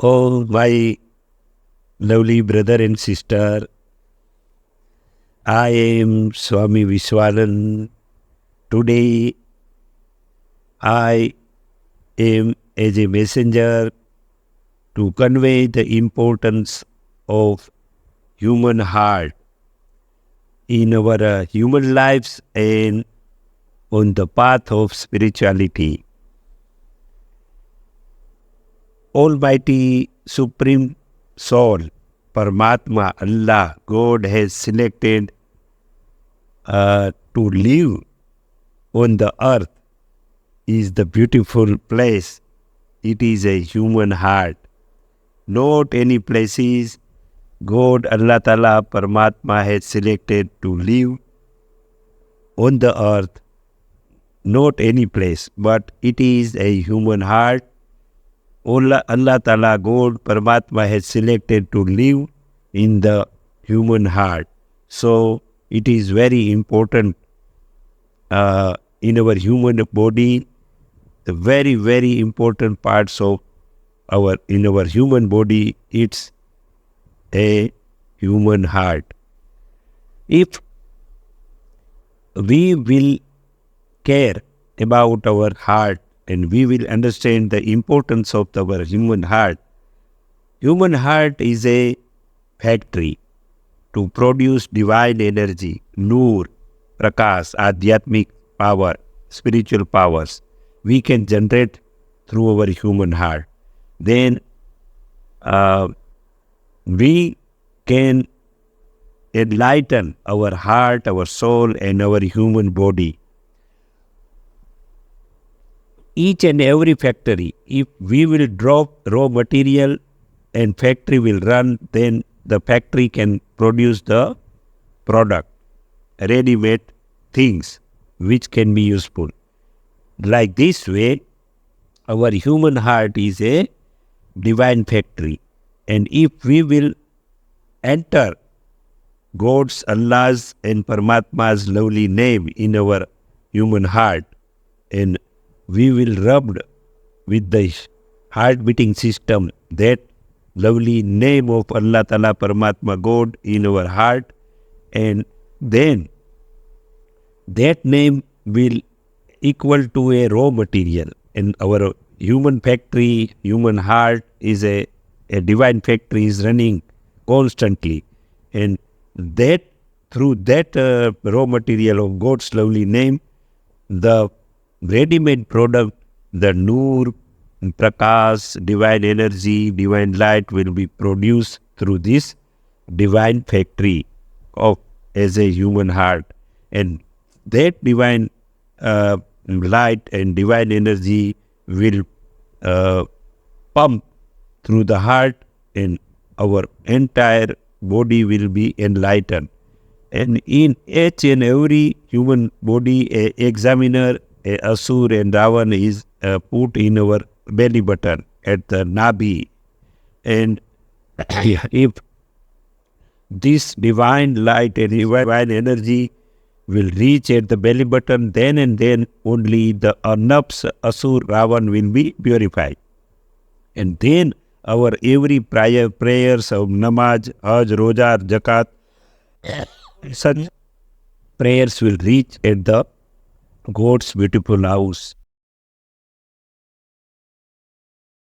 all my lovely brother and sister. I am Swami Vishwanan. Today I am as a messenger to convey the importance of human heart in our uh, human lives and on the path of spirituality. Almighty Supreme Soul, Paramatma, Allah, God has selected uh, to live on the earth is the beautiful place. It is a human heart. Not any places God, Allah Ta'ala, Paramatma has selected to live on the earth. Not any place, but it is a human heart Allah, Allah Ta'ala, God, Paramatma has selected to live in the human heart. So it is very important uh, in our human body, the very, very important parts of our in our human body, it's a human heart. If we will care about our heart and we will understand the importance of our human heart. Human heart is a factory to produce divine energy, nur, prakash, adhyatmic power, spiritual powers. We can generate through our human heart. Then uh, we can enlighten our heart, our soul, and our human body each and every factory, if we will drop raw material and factory will run, then the factory can produce the product, ready-made things which can be useful. Like this way, our human heart is a divine factory. And if we will enter God's, Allah's and Paramatma's lovely name in our human heart and we will rubbed with the heart beating system that lovely name of Allah Ta'ala Paramatma God in our heart. And then that name will equal to a raw material. And our human factory human heart is a, a divine factory is running constantly. And that through that uh, raw material of God's lovely name the ready-made product, the Noor, Prakash, divine energy, divine light will be produced through this divine factory of as a human heart. And that divine uh, light and divine energy will uh, pump through the heart and our entire body will be enlightened. And in each and every human body, a examiner Asur and Ravan is uh, put in our belly button at the Nabi. And if this divine light and divine energy will reach at the belly button, then and then only the Arnabs, Asur, Ravan will be purified. And then our every prayer, prayers of namaz, hajj, rojar, zakat, such prayers will reach at the God's beautiful house.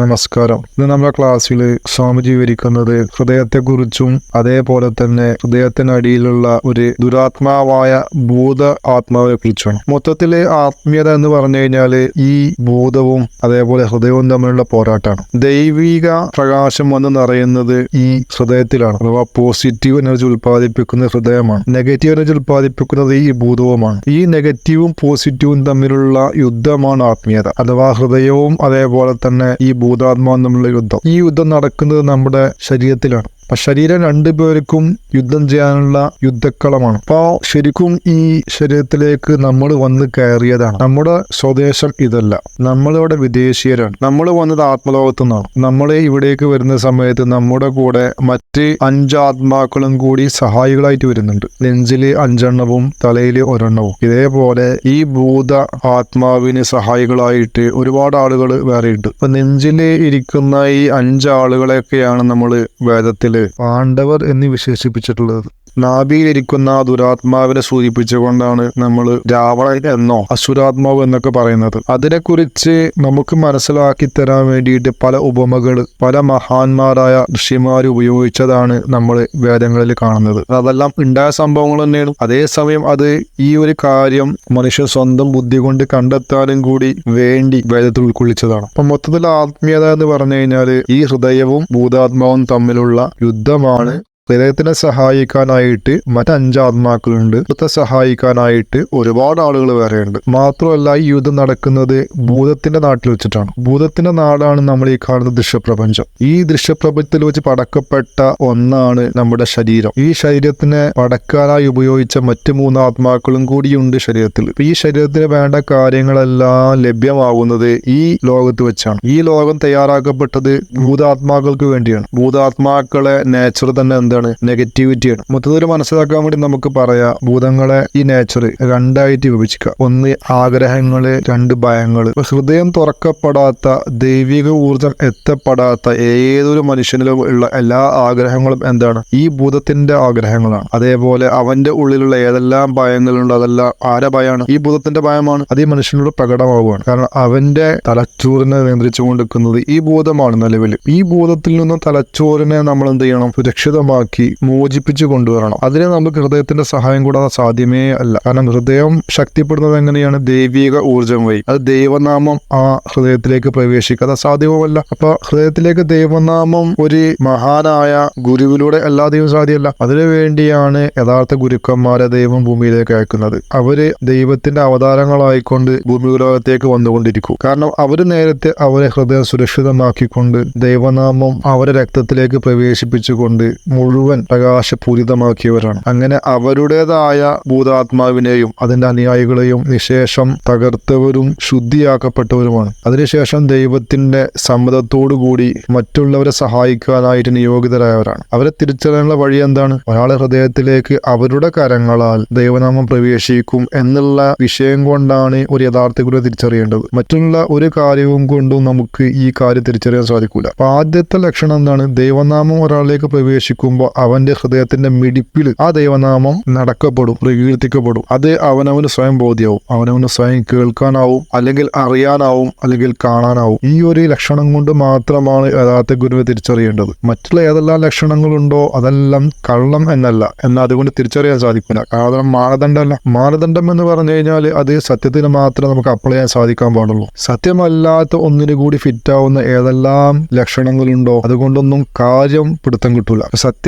നമസ്കാരം. ഇന്ന് നമ്മുടെ ക്ലാസ്സിൽ സ്വാമിജി വിവരിക്കുന്നത് ഹൃദയത്തെക്കുറിച്ചും അതേപോലെ തന്നെ ഹൃദയത്തിനടിയിലുള്ള ഒരു ദുരാത്മാവായ ഭൂത ആത്മാവിനെ കുറിച്ചാണ്. മൊത്തത്തിലെ ആത്മീയത എന്ന് പറഞ്ഞു കഴിഞ്ഞാൽ ഈ ഭൂതവും അതേപോലെ ഹൃദയവും തമ്മിലുള്ള പോരാട്ടമാണ്. ദൈവിക പ്രകാശം വന്ന് നിറയുന്നത് ഈ ഹൃദയത്തിലാണ്. അഥവാ പോസിറ്റീവ് എനർജി ഉൽപ്പാദിപ്പിക്കുന്ന ഹൃദയമാണ്. നെഗറ്റീവ് എനർജി ഉൽപ്പാദിപ്പിക്കുന്നത് ഈ ഭൂതവുമാണ്. ഈ നെഗറ്റീവും പോസിറ്റീവും തമ്മിലുള്ള യുദ്ധമാണ് ആത്മീയത. അഥവാ ഹൃദയവും അതേപോലെ തന്നെ ഈ ഭൂതാത്മാവും തമ്മിലുള്ള യുദ്ധം. ഈ യുദ്ധം നടക്കുന്നത് നമ്മുടെ ശരീരത്തിലാണ്. അപ്പൊ ശരീരം രണ്ടുപേർക്കും യുദ്ധം ചെയ്യാനുള്ള യുദ്ധക്കളമാണ്. അപ്പൊ ശരിക്കും ഈ ശരീരത്തിലേക്ക് നമ്മൾ വന്ന് കയറിയതാണ്. നമ്മുടെ സ്വദേശം ഇതല്ല. നമ്മളിവിടെ വിദേശീയരാണ്. നമ്മൾ വന്നത് ആത്മലോകത്തു നിന്നാണ്. നമ്മൾ ഇവിടേക്ക് വരുന്ന സമയത്ത് നമ്മുടെ കൂടെ മറ്റ് അഞ്ച് ആത്മാക്കളും കൂടി സഹായികളായിട്ട് വരുന്നുണ്ട്. നെഞ്ചിൽ അഞ്ചെണ്ണവും തലയിൽ ഒരെണ്ണവും. ഇതേപോലെ ഈ ഭൂത ആത്മാവിന് സഹായികളായിട്ട് ഒരുപാട് ആളുകൾ വേറെ ഉണ്ട് ഇപ്പൊ നെഞ്ചിൽ ഇരിക്കുന്ന ഈ അഞ്ചാളുകളെയൊക്കെയാണ് നമ്മൾ വേദത്തിൽ പാണ്ഡവർ എന്ന് വിശേഷിപ്പിച്ചിട്ടുള്ളത്. നാഭിയിലിരിക്കുന്ന ദുരാത്മാവിനെ സൂചിപ്പിച്ചുകൊണ്ടാണ് നമ്മൾ രാവണൻ എന്നോ അസുരാത്മാവ് എന്നൊക്കെ പറയുന്നത്. അതിനെക്കുറിച്ച് നമുക്ക് മനസ്സിലാക്കി തരാൻ വേണ്ടിയിട്ട് പല ഉപമകൾ പല മഹാന്മാരായ ഋഷിമാർ ഉപയോഗിച്ചതാണ് നമ്മൾ വേദങ്ങളിൽ കാണുന്നത്. അതെല്ലാം ഉണ്ടായ സംഭവങ്ങൾ തന്നെയാണ്. അതേസമയം അത് ഈ ഒരു കാര്യം മനുഷ്യൻ സ്വന്തം ബുദ്ധി കൊണ്ട് കണ്ടെത്താനും കൂടി വേണ്ടി വേദത്തിൽ ഉൾക്കൊള്ളിച്ചതാണ്. അപ്പൊ മൊത്തത്തിൽ ആത്മീയത എന്ന് പറഞ്ഞു കഴിഞ്ഞാൽ ഈ ഹൃദയവും ഭൂതാത്മാവും തമ്മിലുള്ള യുദ്ധമാണ് ഹൃദയത്തിനെ സഹായിക്കാനായിട്ട് മറ്റഞ്ചാത്മാക്കളുണ്ട് ഭൂതത്തെ സഹായിക്കാനായിട്ട് ഒരുപാട് ആളുകൾ വേറെയുണ്ട്. മാത്രമല്ല ഈ യുദ്ധം നടക്കുന്നത് ഭൂതത്തിന്റെ നാട്ടിൽ വെച്ചിട്ടാണ്. ഭൂതത്തിന്റെ നാടാണ് നമ്മൾ ഈ കാണുന്ന ദൃശ്യപ്രപഞ്ചം. ഈ ദൃശ്യപ്രപഞ്ചത്തിൽ വെച്ച് പടക്കപ്പെട്ട ഒന്നാണ് നമ്മുടെ ശരീരം. ഈ ശരീരത്തിനെ പടക്കാനായി ഉപയോഗിച്ച മറ്റ് മൂന്ന് ആത്മാക്കളും കൂടിയുണ്ട് ശരീരത്തിൽ. ഈ ശരീരത്തിന് വേണ്ട കാര്യങ്ങളെല്ലാം ലഭ്യമാകുന്നത് ഈ ലോകത്ത് വെച്ചാണ്. ഈ ലോകം തയ്യാറാക്കപ്പെട്ടത് ഭൂതാത്മാക്കൾക്ക് വേണ്ടിയാണ്. ഭൂതാത്മാക്കളെ നേച്ചർ തന്നെ എന്താണ് നെഗറ്റിവിറ്റിയാണ് മൊത്തത്തിൽ മനസ്സിലാക്കാൻ വേണ്ടി നമുക്ക് പറയാം ഭൂതങ്ങളെ ഈ നേച്ചർ രണ്ടായിട്ട് വിഭജിക്കുക. ഒന്ന് ആഗ്രഹങ്ങൾ രണ്ട് ഭയങ്ങൾ. ഹൃദയം തുറക്കപ്പെടാത്ത ദൈവിക ഊർജം എത്തപ്പെടാത്ത ഏതൊരു മനുഷ്യനിലും ഉള്ള എല്ലാ ആഗ്രഹങ്ങളും എന്താണ്? ഈ ഭൂതത്തിന്റെ ആഗ്രഹങ്ങളാണ്. അതേപോലെ അവന്റെ ഉള്ളിലുള്ള ഏതെല്ലാം ഭയങ്ങളുണ്ട് അതെല്ലാം ആരെ ഭയമാണ്? ഈ ഭൂതത്തിന്റെ ഭയമാണ്. അത് ഈ മനുഷ്യനോട് പ്രകടമാവുകയാണ്. കാരണം അവന്റെ തലച്ചോറിനെ നിയന്ത്രിച്ചു കൊണ്ടിരിക്കുന്നത് ഈ ഭൂതമാണ് നിലവിൽ ഈ ഭൂതത്തിൽ നിന്നും തലച്ചോറിനെ നമ്മൾ എന്ത് ചെയ്യണം? സുരക്ഷിതമാക്കി മോചിപ്പിച്ചു കൊണ്ടുവരണം. അതിന് നമുക്ക് ഹൃദയത്തിന്റെ സഹായം കൂടാതെ സാധ്യമേ അല്ല. കാരണം ഹൃദയം ശക്തിപ്പെടുന്നത് എങ്ങനെയാണ്? ദൈവിക ഊർജം വഴി. അത് ദൈവനാമം ആ ഹൃദയത്തിലേക്ക് പ്രവേശിക്കാതെ സാധ്യവുമല്ല അപ്പൊ ഹൃദയത്തിലേക്ക് ദൈവനാമം ഒരു മഹാനായ ഗുരുവിലൂടെ അല്ലാതെയും സാധ്യമല്ല. അതിനു വേണ്ടിയാണ് യഥാർത്ഥ ഗുരുക്കന്മാരെ ദൈവം ഭൂമിയിലേക്ക് അയക്കുന്നത്. അവർ ദൈവത്തിന്റെ അവതാരങ്ങളായിക്കൊണ്ട് ഭൂമി ലോകത്തേക്ക് വന്നുകൊണ്ടിരിക്കും. കാരണം അവർ നേരത്തെ അവരെ ഹൃദയം സുരക്ഷിതമാക്കിക്കൊണ്ട് ദൈവനാമം അവരെ രക്തത്തിലേക്ക് പ്രവേശിപ്പിച്ചുകൊണ്ട് മുഴുവൻ പ്രകാശപൂരിതമാക്കിയവരാണ്. അങ്ങനെ അവരുടേതായ ഭൂതാത്മാവിനെയും അതിന്റെ അനുയായികളെയും നിശേഷം തകർത്തവരും ശുദ്ധിയാക്കപ്പെട്ടവരുമാണ്. അതിനുശേഷം ദൈവത്തിന്റെ സമ്മതത്തോടു കൂടി മറ്റുള്ളവരെ സഹായിക്കാനായിട്ട് നിയോഗിതരായവരാണ്. അവരെ തിരിച്ചറിയാനുള്ള വഴി എന്താണ്? ഒരാളെ ഹൃദയത്തിലേക്ക് അവരുടെ കരങ്ങളാൽ ദൈവനാമം പ്രവേശിക്കും എന്നുള്ള വിഷയം കൊണ്ടാണ് ഒരു ഗുരു തിരിച്ചറിയേണ്ടത്. മറ്റുള്ള ഒരു കാര്യവും കൊണ്ടും നമുക്ക് ഈ കാര്യം തിരിച്ചറിയാൻ സാധിക്കൂല. അപ്പൊ ആദ്യത്തെ ലക്ഷണം എന്താണ്? ദൈവനാമം ഒരാളിലേക്ക് പ്രവേശിക്കുമ്പോൾ അവന്റെ ഹൃദയത്തിന്റെ മിടിപ്പിൽ ആ ദൈവനാമം നടക്കപ്പെടും പ്രകീർത്തിക്കപ്പെടും. അത് അവനവന് സ്വയം ബോധ്യാവും. അവനവന് സ്വയം കേൾക്കാനാവും അല്ലെങ്കിൽ അറിയാനാവും അല്ലെങ്കിൽ കാണാനാവും. ഈ ഒരു ലക്ഷണം കൊണ്ട് മാത്രമാണ് യഥാർത്ഥ ഗുരുവിനെ തിരിച്ചറിയേണ്ടത്. മറ്റുള്ള ഏതെല്ലാം ലക്ഷണങ്ങളുണ്ടോ അതെല്ലാം കള്ളം എന്നല്ല. എന്നാൽ അതുകൊണ്ട് തിരിച്ചറിയാൻ സാധിക്കില്ല. കാരണം മാനദണ്ഡമല്ല. മാനദണ്ഡം എന്ന് പറഞ്ഞു കഴിഞ്ഞാൽ അത് സത്യത്തിന് മാത്രമേ നമുക്ക് അപ്ലൈ ചെയ്യാൻ സാധിക്കാൻ പാടുള്ളൂ. സത്യമല്ലാത്ത ഒന്നിനു കൂടി ഫിറ്റ് ആവുന്ന ഏതെല്ലാം ലക്ഷണങ്ങളുണ്ടോ അതുകൊണ്ടൊന്നും കാര്യം പിടുത്തം കിട്ടൂല.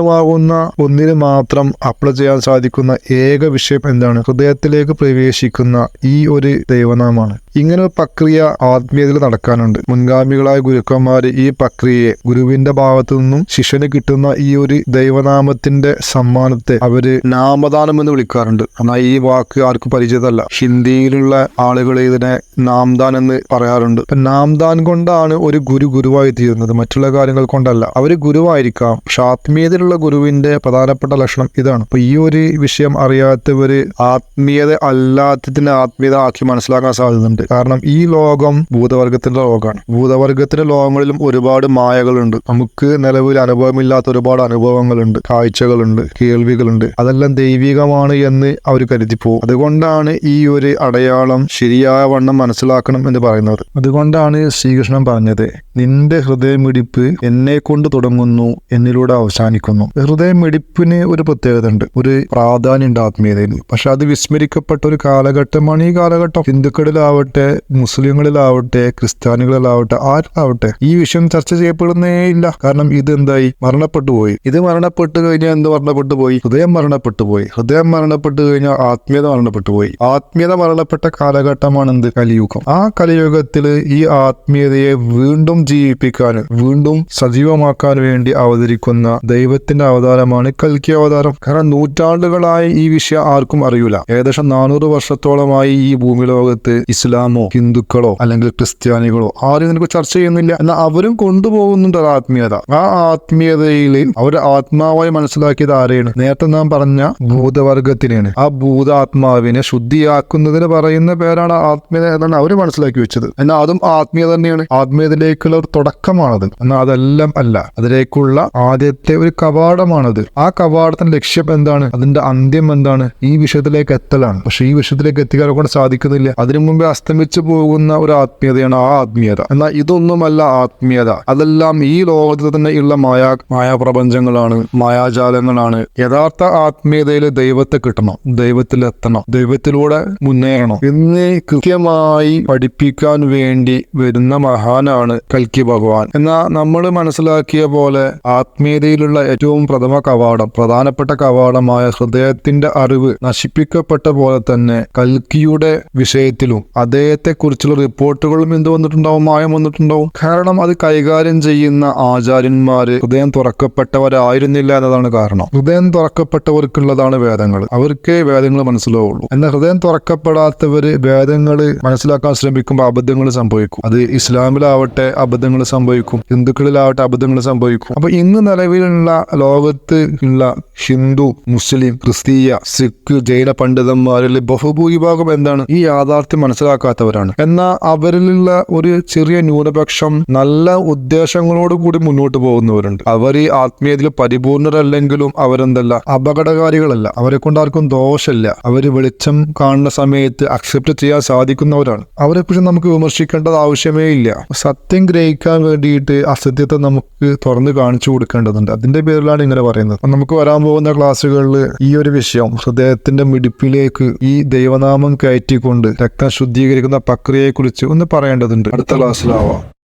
സത്യമാകുന്ന ഒന്നിന് മാത്രം അപ്ലൈ ചെയ്യാൻ സാധിക്കുന്ന ഏക വിഷയം എന്താണ്? ഹൃദയത്തിലേക്ക് പ്രവേശിക്കുന്ന ഈ ഒരു ദൈവനാമാണ് ഇങ്ങനെ ഒരു പ്രക്രിയ ആത്മീയതയിൽ നടക്കാനുണ്ട്. മുൻഗാമികളായ ഗുരുക്കന്മാർ ഈ പ്രക്രിയയെ ഗുരുവിന്റെ ഭാഗത്തു നിന്നും ശിഷ്യന് കിട്ടുന്ന ഈ ഒരു ദൈവനാമത്തിന്റെ സമ്മാനത്തെ അവർ നാമദാനം എന്ന് വിളിക്കാറുണ്ട്. എന്നാൽ ഈ വാക്ക് ആർക്കും പരിചിതമല്ല ഹിന്ദിയിലുള്ള ആളുകൾ ഇതിനെ നാംദാൻ എന്ന് പറയാറുണ്ട്. നാംദാൻ കൊണ്ടാണ് ഒരു ഗുരു ഗുരുവായി തീരുന്നത്. മറ്റുള്ള കാര്യങ്ങൾ കൊണ്ടല്ല. അവർ ഗുരുവായിരിക്കാം. പക്ഷെ ആത്മീയതയിലുള്ള ഗുരുവിന്റെ പ്രധാനപ്പെട്ട ലക്ഷണം ഇതാണ്. അപ്പൊ ഈ ഒരു വിഷയം അറിയാത്തവര് ആത്മീയത അല്ലാത്തതിനെ ആത്മീയത ആക്കി മനസ്സിലാക്കാൻ സാധ്യതയുണ്ട്. കാരണം ഈ ലോകം ഭൂതവർഗത്തിന്റെ ലോകമാണ്. ഭൂതവർഗത്തിന്റെ ലോകങ്ങളിലും ഒരുപാട് മായകളുണ്ട്. നമുക്ക് നിലവിൽ അനുഭവമില്ലാത്ത ഒരുപാട് അനുഭവങ്ങളുണ്ട്. കാഴ്ചകളുണ്ട് കേൾവികളുണ്ട്. അതെല്ലാം ദൈവികമാണ് എന്ന് അവർ പോകും അതുകൊണ്ടാണ് ഈ ഒരു അടയാളം ശരിയായ വണ്ണം മനസ്സിലാക്കണം എന്ന് പറയുന്നത്. അതുകൊണ്ടാണ് ശ്രീകൃഷ്ണൻ പറഞ്ഞത് നിന്റെ ഹൃദയമിടിപ്പ് എന്നെ കൊണ്ട് തുടങ്ങുന്നു എന്നിലൂടെ അവസാനിക്കുന്നു. ഹൃദയമിടിപ്പിന് ഒരു പ്രത്യേകത ഉണ്ട് ഒരു പ്രാധാന്യം ഉണ്ട് ആത്മീയതയിൽ. പക്ഷെ അത് വിസ്മരിക്കപ്പെട്ട ഒരു കാലഘട്ടമാണ്. ഈ കാലഘട്ടം ഹിന്ദുക്കളിലാവട്ടെ ഹിന്ദുക്കളിലാവട്ടെ മുസ്ലിങ്ങളിലാവട്ടെ ക്രിസ്ത്യാനികളിലാവട്ടെ ആരിലാവട്ടെ ഈ വിഷയം ചർച്ച ചെയ്യപ്പെടുന്നേ ഇല്ല. കാരണം ഇത് എന്തായി? മരണപ്പെട്ടു പോയി. ഇത് മരണപ്പെട്ടു കഴിഞ്ഞാൽ എന്ത് മരണപ്പെട്ടു പോയി? ഹൃദയം മരണപ്പെട്ടു പോയി. ഹൃദയം മരണപ്പെട്ടു കഴിഞ്ഞാൽ ആത്മീയത മരണപ്പെട്ടു പോയി. ആത്മീയത മരണപ്പെട്ട കാലഘട്ടമാണ് എന്ത് കലിയുഗം. ആ കലിയുഗത്തിൽ ഈ ആത്മീയതയെ വീണ്ടും ജീവിപ്പിക്കാൻ വീണ്ടും സജീവമാക്കാൻ വേണ്ടി അവതരിക്കുന്ന ദൈവത്തിന്റെ അവതാരമാണ് കൽക്കി അവതാരം. കാരണം നൂറ്റാണ്ടുകളായി ഈ വിഷയം ആർക്കും അറിയില്ല ഏകദേശം നാനൂറ് വർഷത്തോളമായി ഈ ഭൂമി ലോകത്ത് ഇസ്ലാമോ ഹിന്ദുക്കളോ അല്ലെങ്കിൽ ക്രിസ്ത്യാനികളോ ആരും ഇതിനെ ചർച്ച ചെയ്യുന്നില്ല. എന്നാൽ അവരും കൊണ്ടുപോകുന്നുണ്ട് ആത്മീയത. ആ ആത്മീയതയിൽ അവരുടെ ആത്മാവായി മനസ്സിലാക്കിയത് ആരെയാണ്? നേരത്തെ നാം പറഞ്ഞ ഭൂതവർഗത്തിനെയാണ്. ആ ഭൂതാത്മാവിനെ ശുദ്ധിയാക്കുന്നതിന് പറയുന്ന പേരാണ് ആത്മീയത എന്നാണ് അവർ മനസ്സിലാക്കി വെച്ചത്. എന്നാൽ അതും ആത്മീയത തന്നെയാണ്. ആത്മീയതയിലേക്കുള്ള ഒരു തുടക്കമാണത്. എന്നാൽ അതെല്ലാം അല്ല. അതിലേക്കുള്ള ആദ്യത്തെ ഒരു കവാടമാണത്. ആ കവാടത്തിന്റെ ലക്ഷ്യം എന്താണ്? അതിന്റെ അന്ത്യം എന്താണ്? ഈ വിഷയത്തിലേക്ക് എത്തലാണ്. പക്ഷെ ഈ വിഷയത്തിലേക്ക് എത്തിക്കാൻ കൊണ്ട് സാധിക്കുന്നില്ല. അതിനു മുമ്പ് മുമ്പേ അസ്തമിച്ചു പോകുന്ന ഒരു ആത്മീയതയാണ് ആ ആത്മീയത. എന്നാൽ ഇതൊന്നുമല്ല ആത്മീയത. അതെല്ലാം ഈ ലോകത്തിൽ തന്നെ ഉള്ള മായാ മായാപ്രപഞ്ചങ്ങളാണ് മായാജാലങ്ങളാണ്. യഥാർത്ഥ ആത്മീയതയിൽ ദൈവത്തെ കിട്ടണം ദൈവത്തിൽ എത്തണം ദൈവത്തിലൂടെ മുന്നേറണം. എന്ന് കൃത്യമായി പഠിപ്പിക്കാൻ വേണ്ടി വരുന്ന മഹാനാണ് കൽക്കി ഭഗവാൻ. എന്നാൽ നമ്മൾ മനസ്സിലാക്കിയ പോലെ ആത്മീയതയിലുള്ള ഏറ്റവും പ്രഥമ കവാടം പ്രധാനപ്പെട്ട കവാടമായ ഹൃദയത്തിന്റെ അറിവ് നശിപ്പിക്കപ്പെട്ട പോലെ തന്നെ കൽക്കിയുടെ വിഷയത്തിലും അദ്ദേഹത്തെ കുറിച്ചുള്ള റിപ്പോർട്ടുകളും എന്ത് വന്നിട്ടുണ്ടാവും മായം വന്നിട്ടുണ്ടാവും. കാരണം അത് കൈകാര്യം ചെയ്യുന്ന ആചാര്യന്മാര് ഹൃദയം തുറക്കപ്പെട്ടവരായിരുന്നില്ല എന്നതാണ് കാരണം. ഹൃദയം തുറക്കപ്പെട്ടവർക്കുള്ളതാണ് വേദങ്ങൾ. അവർക്കേ വേദങ്ങൾ മനസ്സിലാവുള്ളൂ. എന്നാൽ ഹൃദയം തുറക്കപ്പെടാത്തവര് വേദങ്ങൾ മനസ്സിലാക്കാൻ ശ്രമിക്കുമ്പോൾ അബദ്ധങ്ങൾ സംഭവിക്കും. അത് ഇസ്ലാമിലാവട്ടെ അബദ്ധങ്ങൾ സംഭവിക്കും. ഹിന്ദുക്കളിലാവട്ടെ അബദ്ധങ്ങൾ സംഭവിക്കും. അപ്പൊ ഇന്ന് നിലവിലുള്ള ലോകത്ത് ഉള്ള ഹിന്ദു മുസ്ലിം ക്രിസ്തീയ സിഖ് ജൈന പണ്ഡിതന്മാരിൽ ബഹുഭൂരിഭാഗം എന്താണ്? ഈ യാഥാർത്ഥ്യം മനസ്സിലാക്കാത്തവരാണ് എന്നാൽ അവരിലുള്ള ഒരു ചെറിയ ന്യൂനപക്ഷം നല്ല ഉദ്ദേശങ്ങളോട് കൂടി മുന്നോട്ട് പോകുന്നവരുണ്ട്. അവർ ഈ ആത്മീയതയിൽ പരിപൂർണരല്ലെങ്കിലും അവരെന്തല്ല അപകടകാരികളല്ല. അവരെ കൊണ്ട് ആർക്കും ദോഷമില്ല. അവർ വെളിച്ചം കാണുന്ന സമയത്ത് അക്സെപ്റ്റ് ചെയ്യാൻ സാധിക്കുന്നവരാണ്. അവരെ കുറിച്ച് നമുക്ക് വിമർശിക്കേണ്ടത് ആവശ്യമേ ഇല്ല. സത്യം ഗ്രഹിക്കാൻ വേണ്ടിയിട്ട് അസത്യത്തെ നമുക്ക് തുറന്ന് കാണിച്ചു കൊടുക്കേണ്ടതുണ്ട്. അതിന്റെ പേരിലാണ് ഇങ്ങനെ പറയുന്നത്. നമുക്ക് വരാൻ പോകുന്ന ക്ലാസ്സുകളിൽ ഈ ഒരു വിഷയം ഹൃദയത്തിന്റെ മിടിപ്പിലേക്ക് ഈ ദൈവനാമം കയറ്റിക്കൊണ്ട് രക്തം ശുദ്ധീകരിക്കുന്ന പ്രക്രിയയെക്കുറിച്ച് ഒന്ന് പറയേണ്ടതുണ്ട്. അടുത്ത ക്ലാസ്സിലാവാം.